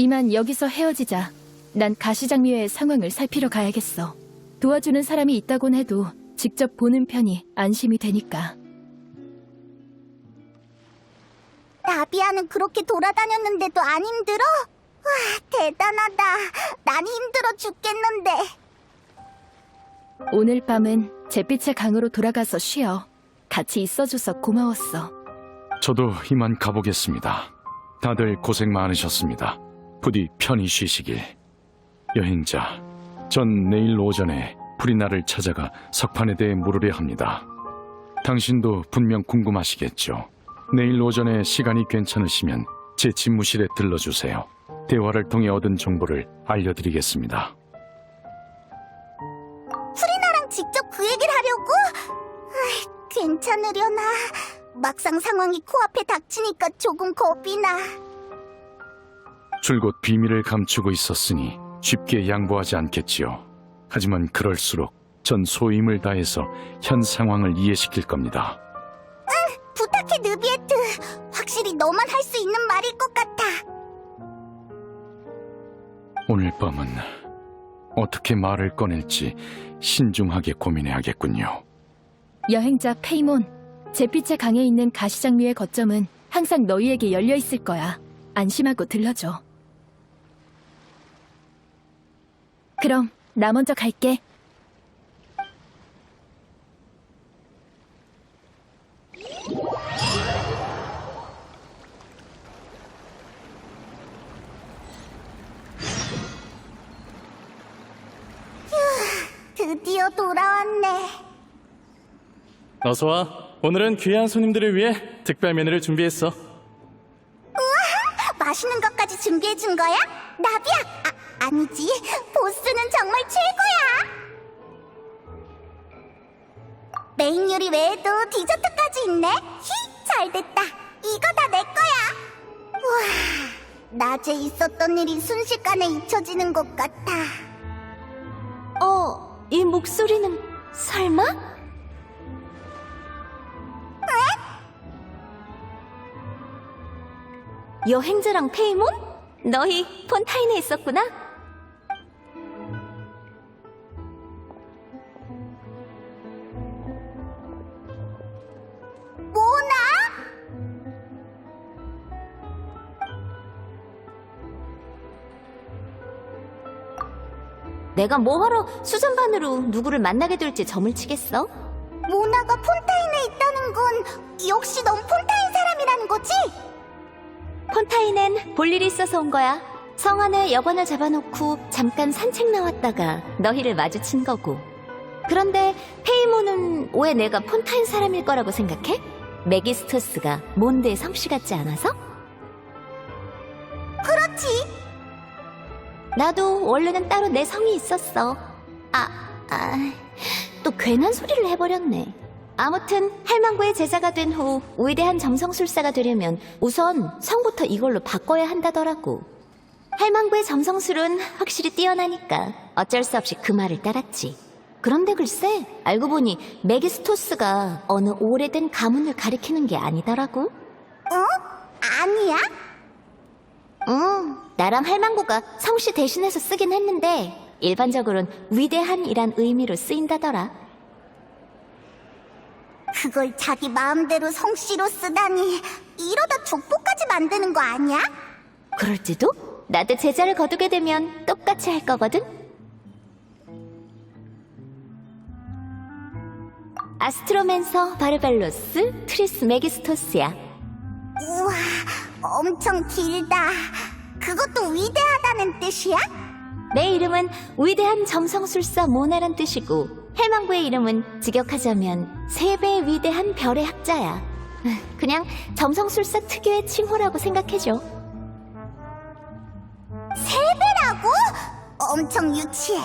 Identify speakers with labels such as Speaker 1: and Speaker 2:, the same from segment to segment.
Speaker 1: 이만 여기서 헤어지자. 난 가시장미회의 상황을 살피러 가야겠어. 도와주는 사람이 있다곤 해도 직접 보는 편이 안심이 되니까.
Speaker 2: 나비아는 그렇게 돌아다녔는데도 안 힘들어? 와, 대단하다. 난 힘들어 죽겠는데.
Speaker 1: 오늘 밤은 잿빛의 강으로 돌아가서 쉬어. 같이 있어줘서 고마웠어.
Speaker 3: 저도 이만 가보겠습니다. 다들 고생 많으셨습니다. 부디 편히 쉬시길. 여행자, 전 내일 오전에 프리나를 찾아가 석판에 대해 물으려 합니다. 당신도 분명 궁금하시겠죠? 내일 오전에 시간이 괜찮으시면 제 집무실에 들러주세요. 대화를 통해 얻은 정보를 알려드리겠습니다.
Speaker 2: 프리나랑 직접 그 얘기를 하려고? 아이, 괜찮으려나? 막상 상황이 코앞에 닥치니까 조금 겁이 나.
Speaker 3: 줄곧 비밀을 감추고 있었으니 쉽게 양보하지 않겠지요. 하지만 그럴수록 전 소임을 다해서 현 상황을 이해시킬 겁니다.
Speaker 2: 부탁해, 느비에트. 확실히 너만 할 수 있는 말일 것 같아.
Speaker 3: 오늘 밤은 어떻게 말을 꺼낼지 신중하게 고민해야겠군요.
Speaker 1: 여행자 페이몬, 잿빛의 강에 있는 가시장미의 거점은 항상 너희에게 열려 있을 거야. 안심하고 들러줘. 그럼 나 먼저 갈게.
Speaker 2: 드디어 돌아왔네.
Speaker 4: 어서 와. 오늘은 귀한 손님들을 위해 특별 메뉴를 준비했어.
Speaker 2: 맛있는 것까지 준비해 준 거야? 나비야! 아, 아니지. 보스는 정말 최고야! 메인 요리 외에도 디저트까지 있네? 히! 잘됐다. 이거 다 내 거야! 우와, 낮에 있었던 일이 순식간에 잊혀지는 것 같아.
Speaker 5: 어, 이 목소리는 설마? 여행자랑 페이몬? 너희 폰타인에 있었구나? 내가 뭐하러 수전반으로 누구를 만나게 될지 점을 치겠어?
Speaker 2: 모나가 폰타인에 있다는 건 역시 넌 폰타인 사람이라는 거지?
Speaker 5: 폰타인엔 볼 일이 있어서 온 거야. 성 안에 여관을 잡아놓고 잠깐 산책 나왔다가 너희를 마주친 거고. 그런데 페이모는 왜 내가 폰타인 사람일 거라고 생각해? 메기스토스가 몬드의 성씨 같지 않아서?
Speaker 2: 그렇지.
Speaker 5: 나도 원래는 따로 내 성이 있었어. 아, 아, 또 괜한 소리를 해버렸네. 아무튼 할망구의 제자가 된 후 위대한 점성술사가 되려면 우선 성부터 이걸로 바꿔야 한다더라고. 할망구의 점성술은 확실히 뛰어나니까 어쩔 수 없이 그 말을 따랐지. 그런데 글쎄 알고 보니 메기스토스가 어느 오래된 가문을 가리키는 게 아니더라고.
Speaker 2: 어? 아니야?
Speaker 5: 응, 나랑 할망구가 성씨 대신해서 쓰긴 했는데 일반적으로는 위대한이란 의미로 쓰인다더라.
Speaker 2: 그걸 자기 마음대로 성씨로 쓰다니 이러다 족보까지 만드는 거 아니야?
Speaker 5: 그럴지도? 나도 제자를 거두게 되면 똑같이 할 거거든? 아스트로맨서 바르벨로스 트리스 메기스토스야.
Speaker 2: 우와, 엄청 길다. 그것도 위대하다는 뜻이야?
Speaker 5: 내 이름은 위대한 점성술사 모나란 뜻이고 해망구의 이름은 직역하자면 세 배의 위대한 별의 학자야. 그냥 점성술사 특유의 칭호라고 생각해줘.
Speaker 2: 세 배라고? 엄청 유치해.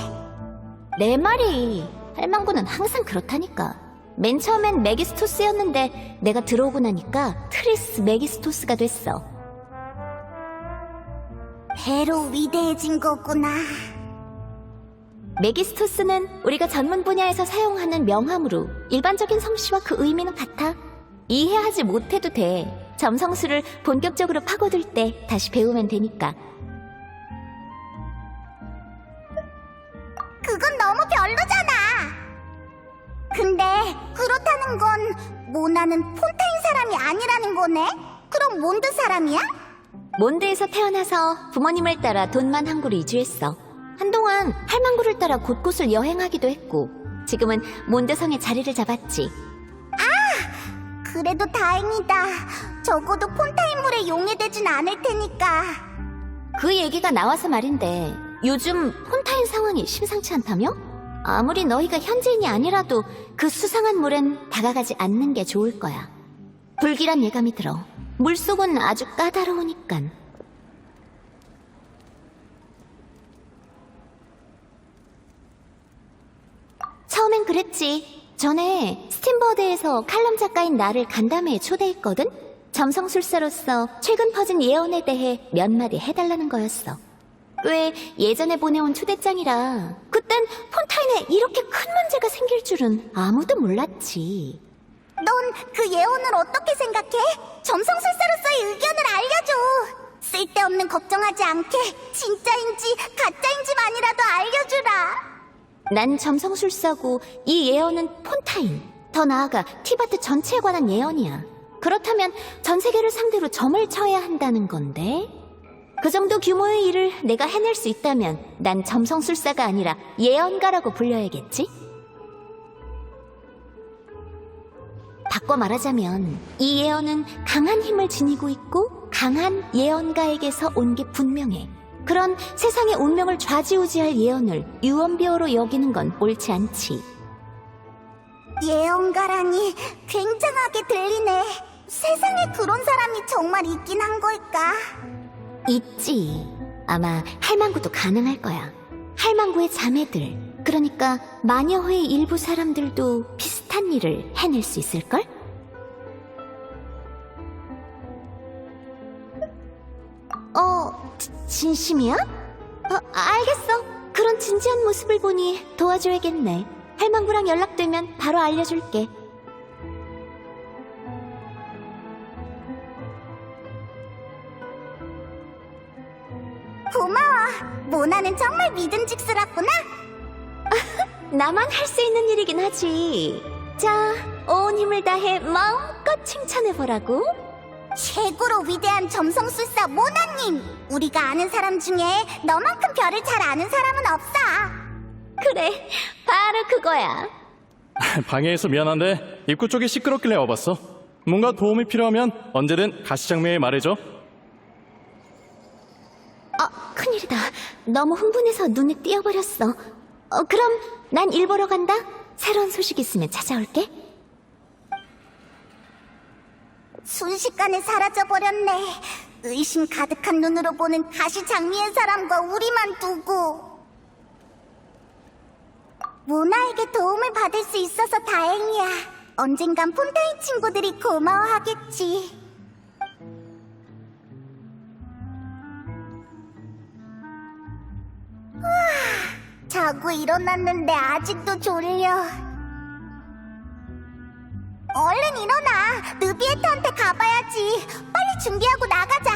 Speaker 5: 내 말이 할망구는 항상 그렇다니까. 맨 처음엔 메기스토스였는데 내가 들어오고 나니까 트리스 메기스토스가 됐어.
Speaker 2: 배로 위대해진 거구나.
Speaker 5: 메기스토스는 우리가 전문 분야에서 사용하는 명함으로 일반적인 성씨와 그 의미는 같아. 이해하지 못해도 돼. 점성술을 본격적으로 파고들 때 다시 배우면 되니까.
Speaker 2: 그건 너무 별로잖아. 근데 그렇다는 건 모나는 폰테인 사람이 아니라는 거네? 그럼 몬드 사람이야?
Speaker 5: 몬드에서 태어나서 부모님을 따라 돈만 항구로 이주했어. 한동안 할망구를 따라 곳곳을 여행하기도 했고, 지금은 몬드성에 자리를 잡았지.
Speaker 2: 그래도 다행이다. 적어도 폰타인물에 용해되진 않을 테니까.
Speaker 5: 그 얘기가 나와서 말인데, 요즘 폰타인 상황이 심상치 않다며? 아무리 너희가 현지인이 아니라도 그 수상한 물엔 다가가지 않는 게 좋을 거야. 불길한 예감이 들어. 물속은 아주 까다로우니깐. 처음엔 그랬지. 전에 스팀버드에서 칼럼 작가인 나를 간담회에 초대했거든? 점성술사로서 최근 퍼진 예언에 대해 몇 마디 해달라는 거였어. 꽤 예전에 보내온 초대장이라 그땐 폰타인에 이렇게 큰 문제가 생길 줄은 아무도 몰랐지.
Speaker 2: 넌 그 예언을 어떻게 생각해? 점성술사로서의 의견을 알려줘. 쓸데없는 걱정하지 않게 진짜인지 가짜인지만이라도 알려주라.
Speaker 5: 난 점성술사고 이 예언은 폰타인. 더 나아가 티바트 전체에 관한 예언이야. 그렇다면 전 세계를 상대로 점을 쳐야 한다는 건데? 그 정도 규모의 일을 내가 해낼 수 있다면 난 점성술사가 아니라 예언가라고 불려야겠지? 바꿔 말하자면 이 예언은 강한 힘을 지니고 있고 강한 예언가에게서 온 게 분명해. 그런 세상의 운명을 좌지우지할 예언을 유언비어로 여기는 건 옳지 않지.
Speaker 2: 예언가라니 굉장하게 들리네. 세상에 그런 사람이 정말 있긴 한 걸까?
Speaker 5: 있지. 아마 할망구도 가능할 거야. 할망구의 자매들. 그러니까 마녀회의 일부 사람들도 비슷한 일을 해낼 수 있을걸? 지- 진심이야? 어, 알겠어. 그런 진지한 모습을 보니 도와줘야겠네. 할망구랑 연락되면 바로 알려줄게.
Speaker 2: 고마워. 모나는 정말 믿음직스럽구나.
Speaker 5: 나만 할 수 있는 일이긴 하지. 자, 온 힘을 다해 마음껏 칭찬해보라고.
Speaker 2: 최고로 위대한 점성술사 모나님. 우리가 아는 사람 중에 너만큼 별을 잘 아는 사람은 없어.
Speaker 5: 그래, 바로 그거야.
Speaker 4: 방해해서 미안한데 입구 쪽이 시끄럽길래 와봤어. 뭔가 도움이 필요하면 언제든 가시장미에 말해줘.
Speaker 5: 어, 큰일이다. 너무 흥분해서 눈에 띄어버렸어. 어, 그럼 난 일 보러 간다. 새로운 소식 있으면 찾아올게.
Speaker 2: 순식간에 사라져버렸네. 의심 가득한 눈으로 보는 가시 장미의 사람과 우리만 두고. 모나에게 도움을 받을 수 있어서 다행이야. 언젠간 폰타인 친구들이 고마워하겠지. 후, 자고 일어났는데 아직도 졸려. 얼른 일어나. 느비에트한테 가봐야지. 빨리 준비하고 나가자.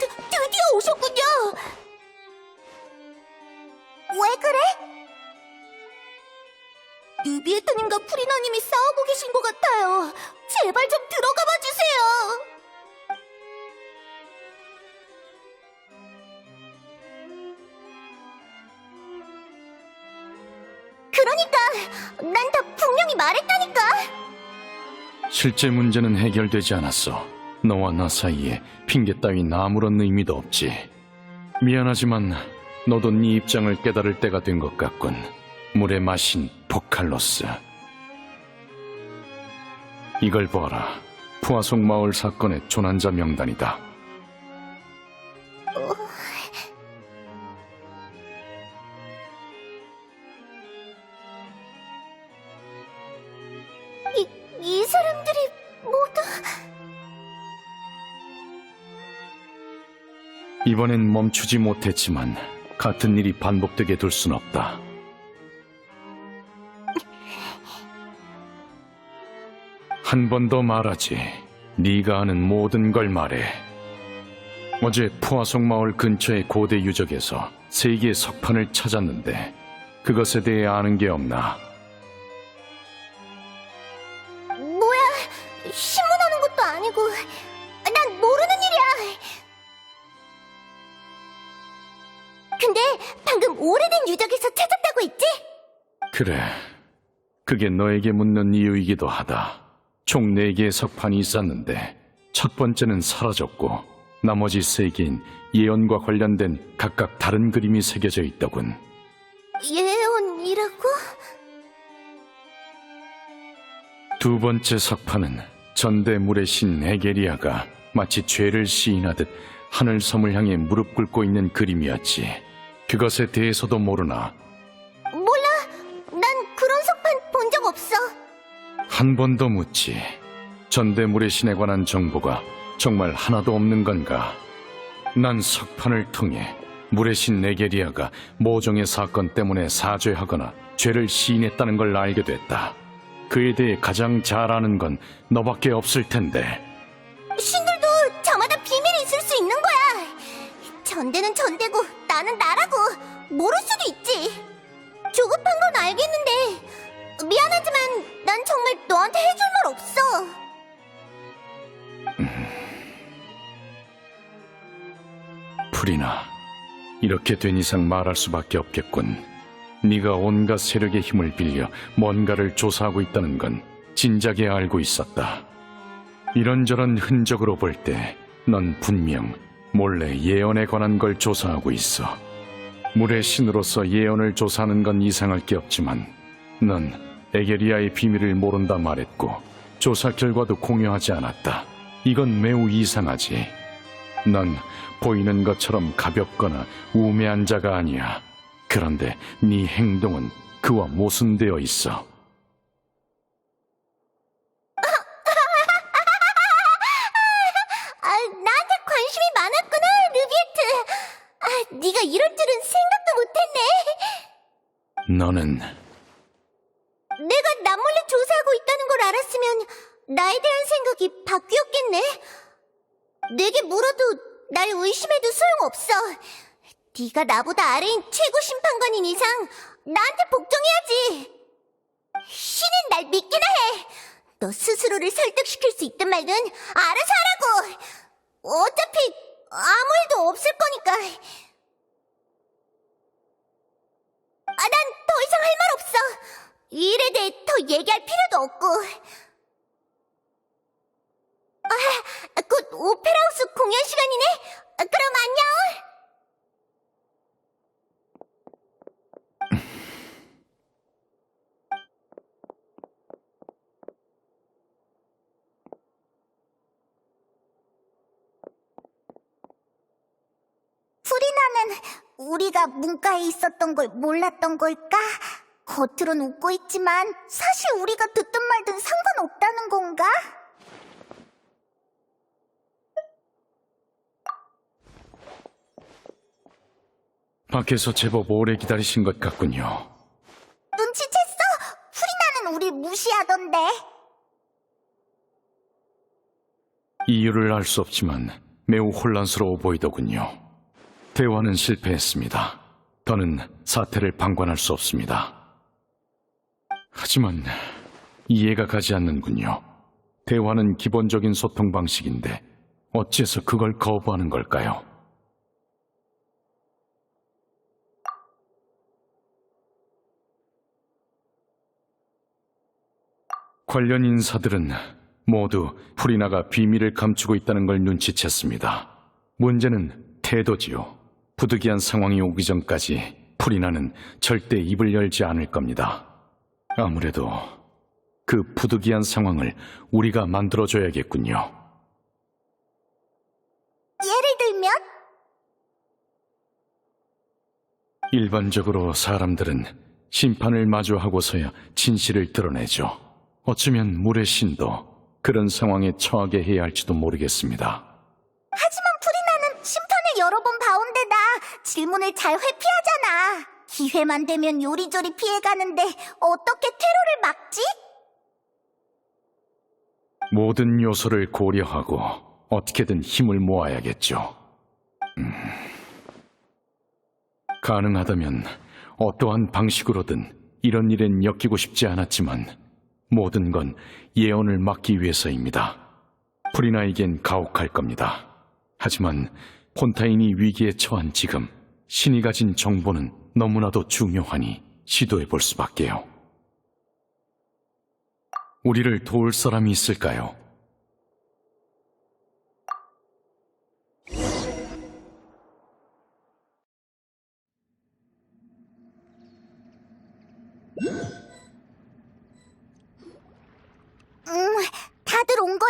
Speaker 2: 드, 드디어 오셨군요. 왜 그래? 느비에트님과 프리나님이 싸우고 계신 것 같아요. 제발 좀 들어가 봐 주세요.
Speaker 3: 실제 문제는 해결되지 않았어. 너와 나 사이에 핑계 따윈 아무런 의미도 없지. 미안하지만 너도 네 입장을 깨달을 때가 된 것 같군. 물에 마신 포칼로스. 이걸 보아라. 푸아속 마을 사건의 조난자 명단이다. 이번엔 멈추지 못했지만 같은 일이 반복되게 둘 순 없다. 한 번 더 말하지. 네가 아는 모든 걸 말해. 어제 푸아송 마을 근처의 고대 유적에서 세 개의 석판을 찾았는데 그것에 대해 아는 게 없나? 그래. 그게 너에게 묻는 이유이기도 하다. 총네 개의 석판이 있었는데 첫 번째는 사라졌고 나머지 세 개인 예언과 관련된 각각 다른 그림이 새겨져 있더군.
Speaker 2: 예언이라고?
Speaker 3: 두 번째 석판은 전대 물의 신 에게리아가 마치 죄를 시인하듯 하늘 섬을 향해 무릎 꿇고 있는 그림이었지. 그것에 대해서도 모르나 한 번 더 묻지. 전대물의 신에 관한 정보가 정말 하나도 없는 건가? 난 석판을 통해 물의 신 네게리아가 모종의 사건 때문에 사죄하거나 죄를 시인했다는 걸 알게 됐다. 그에 대해 가장 잘 아는 건 너밖에 없을 텐데.
Speaker 2: 신들도 저마다 비밀이 있을 수 있는 거야. 전대는 전대고 나는 나라고 모를 수도 있
Speaker 3: 이렇게 된 이상 말할 수밖에 없겠군. 네가 온갖 세력의 힘을 빌려 뭔가를 조사하고 있다는 건 진작에 알고 있었다. 이런저런 흔적으로 볼 때 넌 분명 몰래 예언에 관한 걸 조사하고 있어. 물의 신으로서 예언을 조사하는 건 이상할 게 없지만 넌 에게리아의 비밀을 모른다 말했고 조사 결과도 공유하지 않았다. 이건 매우 이상하지. 넌 보이는 것처럼 가볍거나 우매한 자가 아니야. 그런데 네 행동은 그와 모순되어 있어.
Speaker 2: 아, 나한테 관심이 많았구나, 루비에트. 아, 네가 이럴 줄은 생각도 못했네.
Speaker 3: 너는
Speaker 2: 내가 남몰래 조사하고 있다는 걸 알았으면 나에 대한 생각이 바뀌었겠네. 내게 물어도 날 의심해도 소용없어. 네가 나보다 아래인 최고 심판관인 이상 나한테 복종해야지. 신은 날 믿기나 해. 너 스스로를 설득시킬 수 있든 말든 알아서 하라고. 어차피 아무 일도 없을 거니까. 아, 난 더 이상 할 말 없어. 이 일에 대해 더 얘기할 필요도 없고. 아, 곧 오페라하우스 공연 시간이네. 아, 그럼 안녕. 프리나는 우리가 문과에 있었던 걸 몰랐던 걸까? 겉으론 웃고 있지만 사실 우리가 듣든 말든 상관없다는 건가?
Speaker 3: 밖에서 제법 오래 기다리신 것 같군요.
Speaker 2: 눈치챘어? 프리나는 우리 무시하던데.
Speaker 3: 이유를 알 수 없지만 매우 혼란스러워 보이더군요. 대화는 실패했습니다. 더는 사태를 방관할 수 없습니다. 하지만 이해가 가지 않는군요. 대화는 기본적인 소통 방식인데 어째서 그걸 거부하는 걸까요? 관련 인사들은 모두 프리나가 비밀을 감추고 있다는 걸 눈치챘습니다. 문제는 태도지요. 부득이한 상황이 오기 전까지 프리나는 절대 입을 열지 않을 겁니다. 아무래도 그 부득이한 상황을 우리가 만들어줘야겠군요.
Speaker 2: 예를 들면?
Speaker 3: 일반적으로 사람들은 심판을 마주하고서야 진실을 드러내죠. 어쩌면 물의 신도 그런 상황에 처하게 해야 할지도 모르겠습니다.
Speaker 2: 하지만 프리나는 심판을 여러 번 봐온 데다 질문을 잘 회피하잖아. 기회만 되면 요리조리 피해가는데 어떻게 테러를 막지?
Speaker 3: 모든 요소를 고려하고 어떻게든 힘을 모아야겠죠. 가능하다면 어떠한 방식으로든 이런 일엔 엮이고 싶지 않았지만 모든 건 예언을 막기 위해서입니다. 프리나에겐 가혹할 겁니다. 하지만 폰타인이 위기에 처한 지금 신이 가진 정보는 너무나도 중요하니 시도해 볼 수밖에요. 우리를 도울 사람이 있을까요?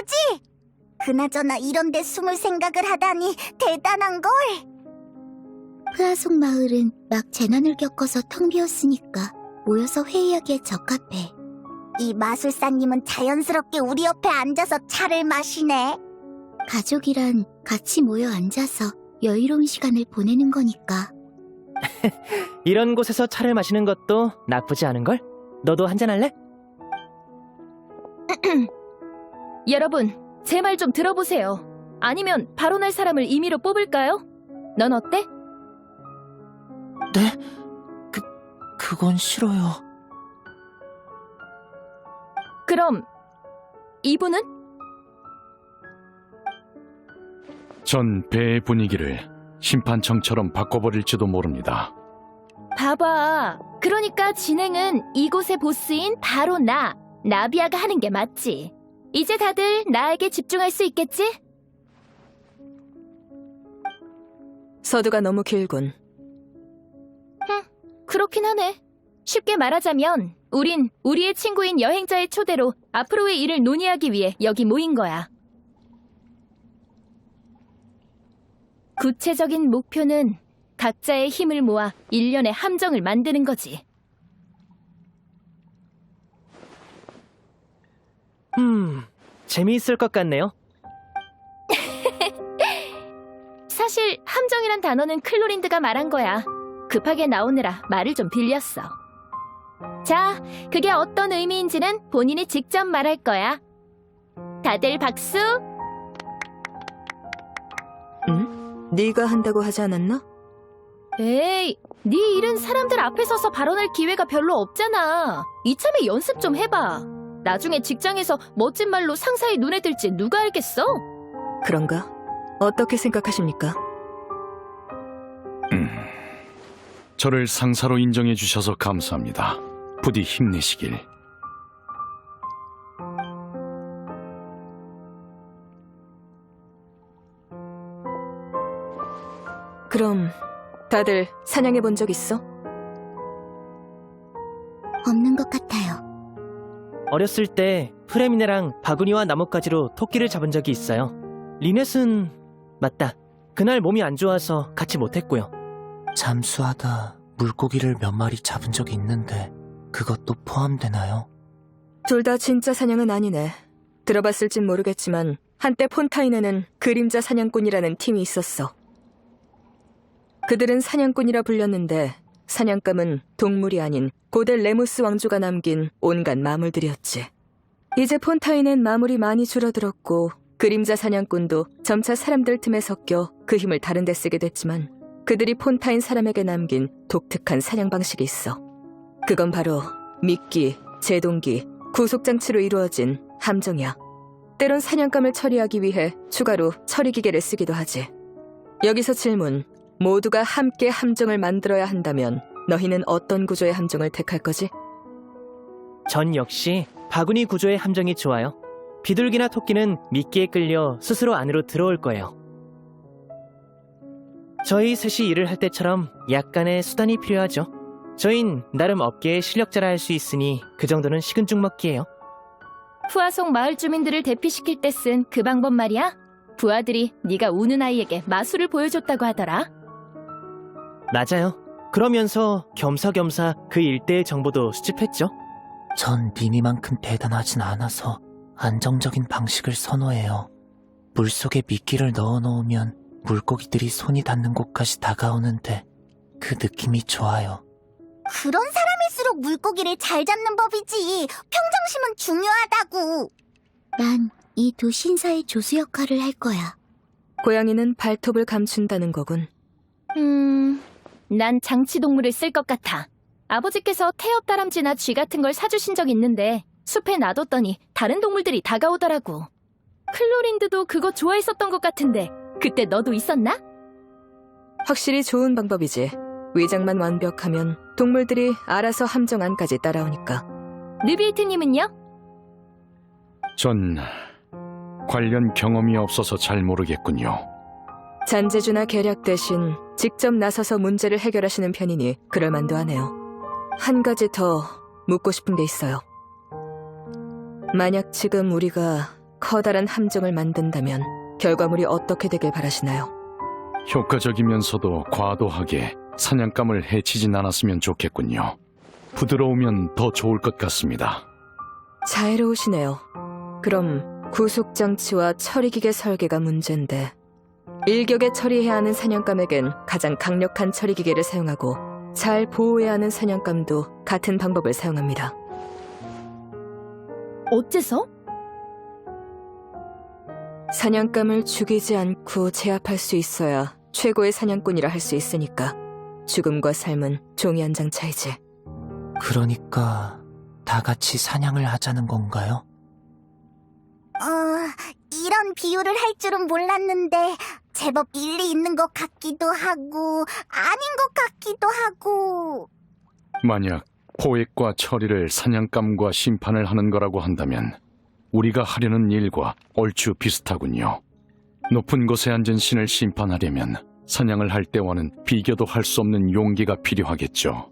Speaker 2: 거지? 그나저나 이런데 숨을 생각을 하다니 대단한 걸.
Speaker 5: 프아송 마을은 막 재난을 겪어서 텅 비었으니까 모여서 회의하기에 적합해.
Speaker 2: 이 마술사님은 자연스럽게 우리 옆에 앉아서 차를 마시네.
Speaker 5: 가족이란 같이 모여 앉아서 여유로운 시간을 보내는 거니까.
Speaker 6: 이런 곳에서 차를 마시는 것도 나쁘지 않은걸? 너도 한잔할래?
Speaker 1: 여러분, 제 말 좀 들어보세요. 아니면 발언할 사람을 임의로 뽑을까요? 넌 어때?
Speaker 7: 네? 그, 그건 싫어요.
Speaker 1: 그럼 이분은?
Speaker 3: 전 배의 분위기를 심판청처럼 바꿔버릴지도 모릅니다.
Speaker 1: 봐봐. 그러니까 진행은 이곳의 보스인 바로 나, 나비아가 하는 게 맞지. 이제 다들 나에게 집중할 수 있겠지?
Speaker 8: 서두가 너무 길군.
Speaker 1: 그렇긴 하네. 쉽게 말하자면, 우린 우리의 친구인 여행자의 초대로 앞으로의 일을 논의하기 위해 여기 모인 거야. 구체적인 목표는 각자의 힘을 모아 일련의 함정을 만드는 거지.
Speaker 6: 음, 재미있을 것 같네요.
Speaker 1: 사실 함정이란 단어는 클로린드가 말한 거야. 급하게 나오느라 말을 좀 빌렸어. 자, 그게 어떤 의미인지는 본인이 직접 말할 거야. 다들 박수!
Speaker 8: 네가 한다고 하지 않았나?
Speaker 1: 에이, 네 일은 사람들 앞에 서서 발언할 기회가 별로 없잖아. 이참에 연습 좀 해봐. 나중에 직장에서 멋진 말로 상사의 눈에 들지 누가 알겠어?
Speaker 8: 그런가? 어떻게 생각하십니까?
Speaker 3: 저를 상사로 인정해 주셔서 감사합니다. 부디 힘내시길.
Speaker 8: 그럼 다들 사냥해 본 적 있어?
Speaker 6: 어렸을 때 프레미네랑 바구니와 나뭇가지로 토끼를 잡은 적이 있어요. 리넷은 맞다. 그날 몸이 안 좋아서 같이 못했고요.
Speaker 7: 잠수하다 물고기를 몇 마리 잡은 적이 있는데 그것도 포함되나요?
Speaker 8: 둘 다 진짜 사냥은 아니네. 들어봤을진 모르겠지만 한때 폰타인에는 그림자 사냥꾼이라는 팀이 있었어. 그들은 사냥꾼이라 불렸는데 사냥감은 동물이 아닌 고대 레무스 왕조가 남긴 온갖 마물들이었지. 이제 폰타인엔 마물이 많이 줄어들었고 그림자 사냥꾼도 점차 사람들 틈에 섞여 그 힘을 다른 데 쓰게 됐지만 그들이 폰타인 사람에게 남긴 독특한 사냥 방식이 있어. 그건 바로 미끼, 제동기, 구속장치로 이루어진 함정이야. 때론 사냥감을 처리하기 위해 추가로 처리기계를 쓰기도 하지. 여기서 질문. 모두가 함께 함정을 만들어야 한다면 너희는 어떤 구조의 함정을 택할 거지?
Speaker 6: 전 역시 바구니 구조의 함정이 좋아요. 비둘기나 토끼는 미끼에 끌려 스스로 안으로 들어올 거예요. 저희 셋이 일을 할 때처럼 약간의 수단이 필요하죠. 저흰 나름 업계의 실력자라 할 수 있으니 그 정도는 식은 죽 먹기예요.
Speaker 1: 푸아송 마을 주민들을 대피시킬 때 쓴 그 방법 말이야? 부하들이 네가 우는 아이에게 마술을 보여줬다고 하더라.
Speaker 6: 맞아요. 그러면서 겸사겸사 그 일대의 정보도 수집했죠.
Speaker 7: 전 니미만큼 대단하진 않아서 안정적인 방식을 선호해요. 물속에 미끼를 넣어 놓으면 물고기들이 손이 닿는 곳까지 다가오는데 그 느낌이 좋아요.
Speaker 2: 그런 사람일수록 물고기를 잘 잡는 법이지. 평정심은 중요하다고.
Speaker 5: 난 이 두 신사의 조수 역할을 할 거야.
Speaker 8: 고양이는 발톱을 감춘다는 거군.
Speaker 1: 음, 난 장치 동물을 쓸 것 같아. 아버지께서 태엽 다람쥐나 쥐 같은 걸 사주신 적 있는데 숲에 놔뒀더니 다른 동물들이 다가오더라고. 클로린드도 그거 좋아했었던 것 같은데 그때 너도 있었나?
Speaker 8: 확실히 좋은 방법이지. 위장만 완벽하면 동물들이 알아서 함정 안까지 따라오니까.
Speaker 1: 느비에트님은요?
Speaker 3: 전 관련 경험이 없어서 잘 모르겠군요.
Speaker 8: 잔재주나 계략 대신 직접 나서서 문제를 해결하시는 편이니 그럴만도 하네요. 한 가지 더 묻고 싶은 게 있어요. 만약 지금 우리가 커다란 함정을 만든다면 결과물이 어떻게 되길 바라시나요?
Speaker 3: 효과적이면서도 과도하게 사냥감을 해치진 않았으면 좋겠군요. 부드러우면 더 좋을 것 같습니다.
Speaker 8: 자애로우시네요. 그럼 구속장치와 처리기계 설계가 문제인데 일격에 처리해야 하는 사냥감에겐 가장 강력한 처리 기계를 사용하고 잘 보호해야 하는 사냥감도 같은 방법을 사용합니다.
Speaker 1: 어째서?
Speaker 8: 사냥감을 죽이지 않고 제압할 수 있어야 최고의 사냥꾼이라 할 수 있으니까 죽음과 삶은 종이 한 장 차이지.
Speaker 7: 그러니까 다 같이 사냥을 하자는 건가요?
Speaker 2: 어, 이런 비유를 할 줄은 몰랐는데 제법 일리 있는 것 같기도 하고 아닌 것 같기도 하고
Speaker 3: 만약 포획과 처리를 사냥감과 심판을 하는 거라고 한다면 우리가 하려는 일과 얼추 비슷하군요. 높은 곳에 앉은 신을 심판하려면 사냥을 할 때와는 비교도 할 수 없는 용기가 필요하겠죠.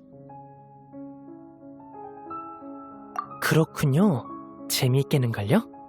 Speaker 6: 그렇군요. 재미있게는걸요?